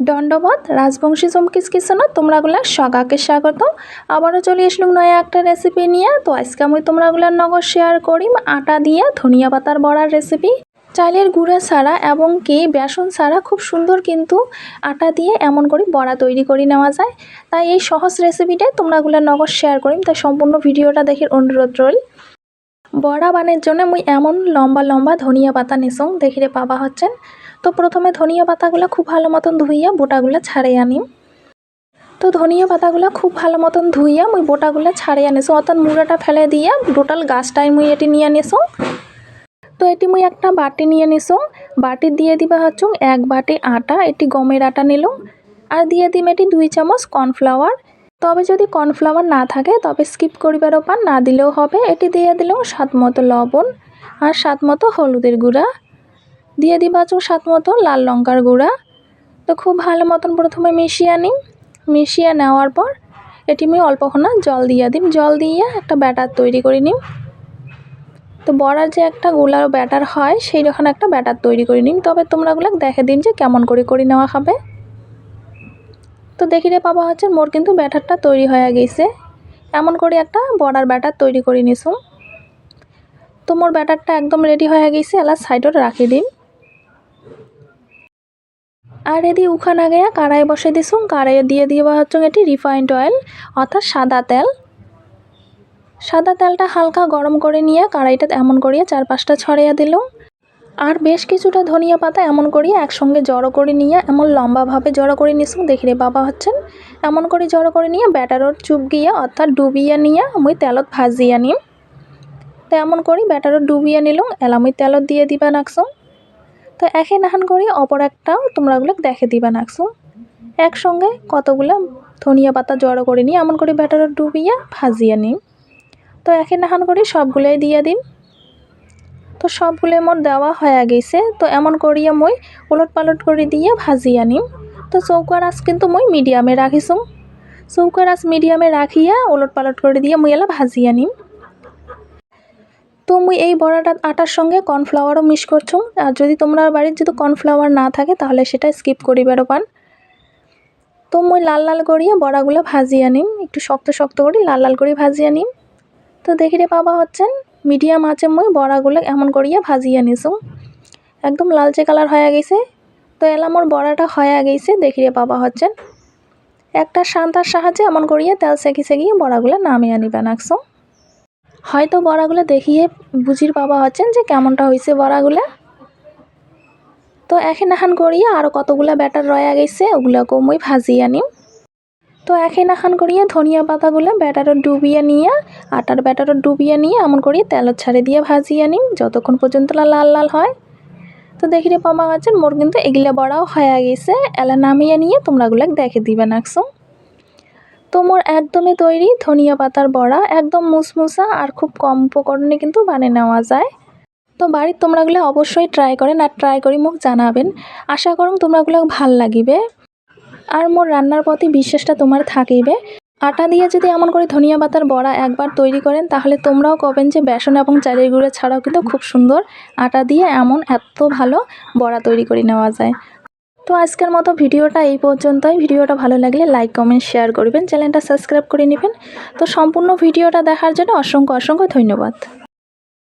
দণ্ডবত রাজবংশী চমকিস কিচেনত তোমরাগুলা সগাকে স্বাগত আবারও চলে আসলাম নয়া একটা রেসিপি নিয়ে। তো আজকে আমি তোমরাগুলার নগর শেয়ার করিম। আটা দিয়ে ধনিয়া পাতার বড়ার রেসিপি চালের গুঁড়া ছাড়া এবং কি বেসন ছাড়া খুব সুন্দর কিন্তু আটা দিয়ে এমন করে বড়া তৈরি করে নেওয়া যায়। তাই এই সহজ রেসিপিটাই তোমরাগুলার নগর শেয়ার করিম। তাই সম্পূর্ণ ভিডিওটা দেখে অনুরোধ রইল। বড়া বানের জন্য মুই এমন লম্বা লম্বা ধনিয়া পাতা নিসং দেখিরে পাবা হচ্ছেন। তো প্রথমে ধনিয়া পাতাগুলো খুব ভালো মতন ধুইয়া বোটাগুলো ছাড়িয়ে আনিম তো ধনিয়া পাতাগুলো খুব ভালো মতন ধুইয়া মুই বোটাগুলো ছাড়িয়ে আনিস অর্থাৎ মুড়াটা ফেলে দিয়া টোটাল গাছটাই মুই এটি নিয়ে নিসং তো এটি মুই একটা বাটি নিয়ে নিসং বাটি দিয়ে দিবা হচ্ছুং এক বাটি আটা, এটি গমের আটা নিলুম। আর দিয়ে দিম এটি দুই চামচ কর্নফ্লাওয়ার। তবে যদি কর্নফ্লাওয়ার না থাকে, তবে স্কিপ করিবার ওপার না দিলেও হবে। এটি দিয়ে দিলেও স্বাদ মতো লবণ আর স্বাদ মতো হলুদের গুঁড়া। দিয়ে দিবা চো স্বাদ মতো লাল লঙ্কার গুঁড়া। তো খুব ভালো মতন প্রথমে মিশিয়ে নিই। মিশিয়ে নেওয়ার পর এটি আমি অল্পক্ষণা জল দিয়ে দিম জল দিয়ে একটা ব্যাটার তৈরি করে নিম তো বড়ার যে একটা গোলার ব্যাটার হয়, সেই রকম একটা ব্যাটার তৈরি করে নিম তবে তোমরা ওগুলো দেখে দিন যে কেমন করে করে নেওয়া হবে। তো দেখিরে পাবা হচ্ছে মোর কিন্তু ব্যাটারটা তৈরি হয়ে গেছে। এমন করে একটা বড়ার ব্যাটার তৈরি করে নিছুম। তো মোর ব্যাটারটা একদম রেডি হয়ে গেছে। এলা সাইডত রাখি দিন। আর এদি উখান আগে কাড়াই বসে দিছুম কাড়াইয়ে দিয়ে দিবা হচ্ছে এটি রিফাইন্ড অয়েল অর্থাৎ সাদা তেল। সাদা তেলটা হালকা গরম করে নিয়ে কড়াইটা এমন করিয়ে চার পাঁচটা ছড়িয়ে দিলাম। আর বেশ কিছুটা ধনিয়া পাতা এমন করিয়ে একসঙ্গে জড়ো করে নিয়ে, এমন লম্বাভাবে জড়ো করে নিছুম দেখিরে বাবা হচ্ছেন। এমন করে জড়ো করে নিয়ে ব্যাটারর চুপ গিয়ে, অর্থাৎ ডুবিয়ে নিয়ে আমি তেলত ভাজিয়ে নিম। তো এমন করি ব্যাটারত ডুবিয়ে নিলাম, এলামই তেলত দিয়ে দিবা নাকসুম। তো একে নাহান করি, অপর একটাও তোমরাগুলো দেখে দিবা নাকসুম একসঙ্গে কতগুলো ধনিয়া পাতা জড়ো করে নিয়ে এমন করে ব্যাটারত ডুবিয়ে ভাজিয়ে নিম তো একে নাহান করি, সবগুলোই দিয়ে দিন। তো সবগুলো মোট দেওয়া হয়ে গেছে, তো এমন করিয়া মই উলট পালট করে দিয়ে ভাজি আনিম তো চৌকার আঁচ কিন্তু মই মিডিয়ামে রাখিছোঁ চৌকার আঁচ মিডিয়ামে রাখিয়া উলট পালট করে দিয়ে মই এলা ভাজি আনিম তো মুই এই বড়াটা আটার সঙ্গে কর্নফ্লাওয়ারও মিক্স করছ। আর যদি তোমরা বাড়ির যদি কর্নফ্লাওয়ার না থাকে, তাহলে সেটা স্কিপ করিবারও পান তো মুই লাল লাল করিয়া বড়াগুলো ভাজিয়ে আনিম একটু শক্ত শক্ত করি লাল লাল করে ভাজিয়ে আনিম তো দেখি রে পাবা হচ্ছেন, মিডিয়াম আঁচে মই বড়াগুলো এমন করিয়া ভাজিয়ে নিছো একদম লালচে কালার হয়ে গেছে। তো এলা মোর বড়াটা হয়ে গেছে, দেখি রে পাবা হচ্ছেন। একটা শান্তার সাহায্যে এমন করিয়া তেল সেকি সেকিয়ে বড়াগুলো নামিয়ে আনিবা নাকছো হয়তো বড়াগুলো দেখিয়ে বুঝির বাবা হচ্ছেন যে কেমনটা হয়েছে বড়াগুলো। তো এখন এখান করিয়া আরও কতগুলো ব্যাটার রয়ে গেছে, ওগুলোকেও মই ভাজিয়ে আনিম। তো এখন এখান করিয়া ধনিয়া পাতাগুলো ব্যাটারও ডুবিয়ে নিয়ে, আটার ব্যাটারও ডুবিয়ে নিয়ে এমন করিয়ে তেলত ছাড়ে দিয়ে ভাজিয়ে নিম যতক্ষণ পর্যন্ত লাল লাল হয়। তো দেখিরে পাবা আছে মোর কিন্তু এগুলা বড়াও হয়ে গেছে, এলা নামিয়ে নিয়ে তোমরাগুলো দেখে দিবে নাকছো তো মোর একদমই তৈরি, ধনিয়া পাতার বড়া, একদম মুসমুসা আর খুব কম উপকরণে কিন্তু বানিয়ে নেওয়া যায়। তো বাড়ির তোমরাগুলো অবশ্যই ট্রাই করেন আর ট্রাই করি মোক জানাবেন। আশা করুন তোমরাগুলো ভালো লাগিবে। আর মোর রান্নার প্রতি বিশ্বাসটা তোমার থাকিবে। আটা দিয়ে যদি এমন করে ধনিয়া পাতার বড়া একবার তৈরি করেন, তাহলে তোমরাও কবেন যে বেসন এবং চালের গুঁড়ো ছাড়াও কিন্তু খুব সুন্দর আটা দিয়ে এমন এত ভালো বড়া তৈরি করে নেওয়া যায়। তো আজকের মতো ভিডিওটা এই পর্যন্তই। ভিডিওটা ভালো লাগলে লাইক কমেন্ট শেয়ার করবেন। চ্যানেলটা সাবস্ক্রাইব করে নেবেন। তো সম্পূর্ণ ভিডিওটা দেখার জন্য অসংখ্য অসংখ্য ধন্যবাদ।